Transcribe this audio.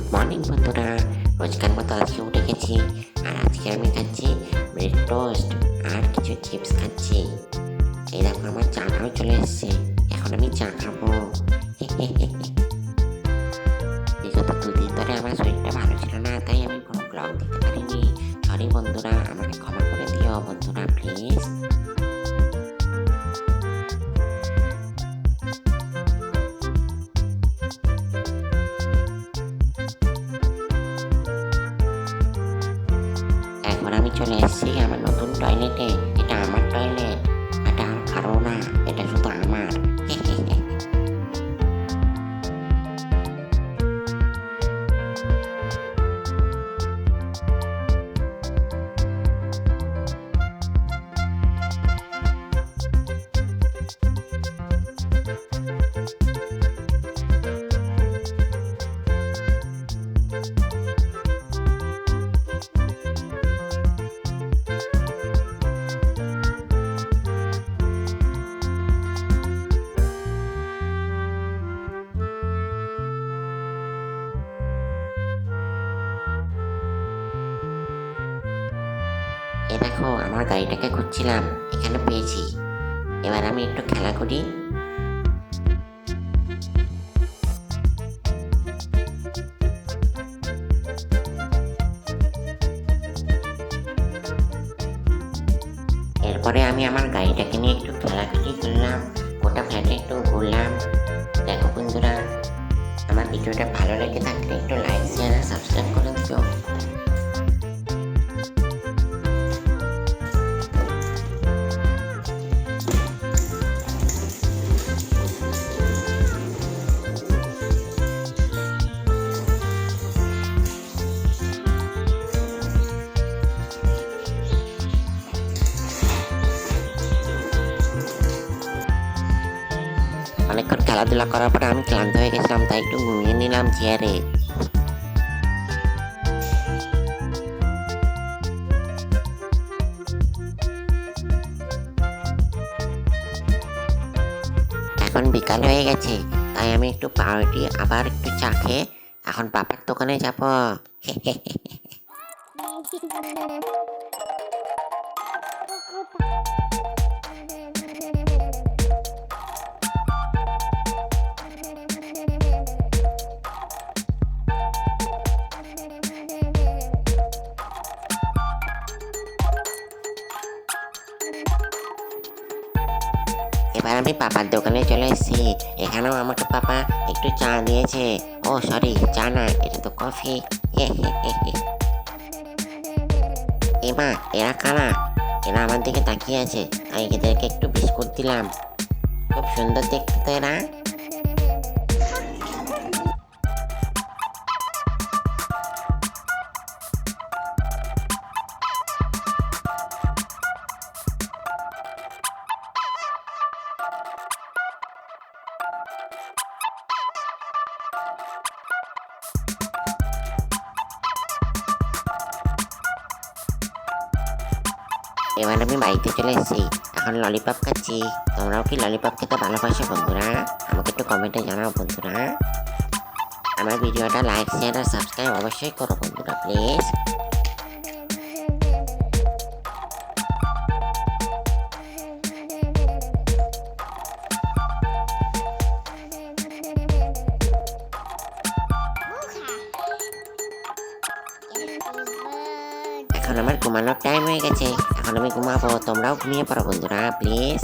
Good morning বন্ধুরা। রোজকার মতো আজকে উঠে গেছি আর আজকে আমি খাচ্ছি ব্রেড টোস্ট আর কিছু চিপস খাচ্ছি। এই দেখো, আমার চাটাও চলে এসছে। এখন আমি চা খাব। বিগত দুদিন ধরে আমার শরীরটা ভালো ছিল না, তাই আমি কোনো ব্লগ দিতে পারিনি। সরি বন্ধুরা, আমাকে ক্ষমা করে দিও বন্ধুরা প্লিজ এখন আমি চলে এসেছি আমার নতুন টয়লেটে এটা আমার টয়লেট এটা এ দেখো, আমার গাড়িটাকে খুঁজছিলাম, এখানে পেয়েছি। এবার আমি একটু খেলা করি। এরপরে আমি আমার গাড়িটাকে নিয়ে একটু খেলা খেলাখেলি করলাম, গোটা ফ্ল্যাটে একটু ঘুরলাম। দেখো বন্ধুরা, আমার ভিডিওটা ভালো লেগে থাকলে একটু লাইক শেয়ার আর সাবস্ক্রাইব করে দিও। খেলাধুলা করার পরে আমি ক্লান্ত হয়ে গেছিলাম তাই একটু ঘুমিয়ে নিলাম চেয়ারে এখন বিকাল হয়ে গেছে তাই আমি একটু পাউরুটি আবার একটু চা খেয়ে এখন পাপার দোকানে যাব এবার আমি পাপার দোকানে চলে এসেছি। এখানেও আমাকে পাপা একটু চা দিয়েছে। ও সরি চা না, এটা তো কফি এমা, এরা কারা? এরা আমার দিকে তাকিয়ে আছে। আমি এদেরকে একটু বিস্কুট দিলাম? খুব সুন্দর দেখতে তো এরা। এবার আমি বাড়িতে চলে এসেছি। এখন ললিপপ খাচ্ছি। তোমরাও কি ললিপপ খেতে ভালোবাসো বন্ধুরা? আমাকে একটু কমেন্টে জানাও বন্ধুরা। আমার ভিডিওটা লাইক শেয়ার আর সাবস্ক্রাইব অবশ্যই করো বন্ধুরা প্লিজ এখন আমার ঘুমানোর টাইম হয়ে গেছে। এখন আমি ঘুমাবো তোমরাও ঘুমিয়ে পড়ো বন্ধুরা প্লিজ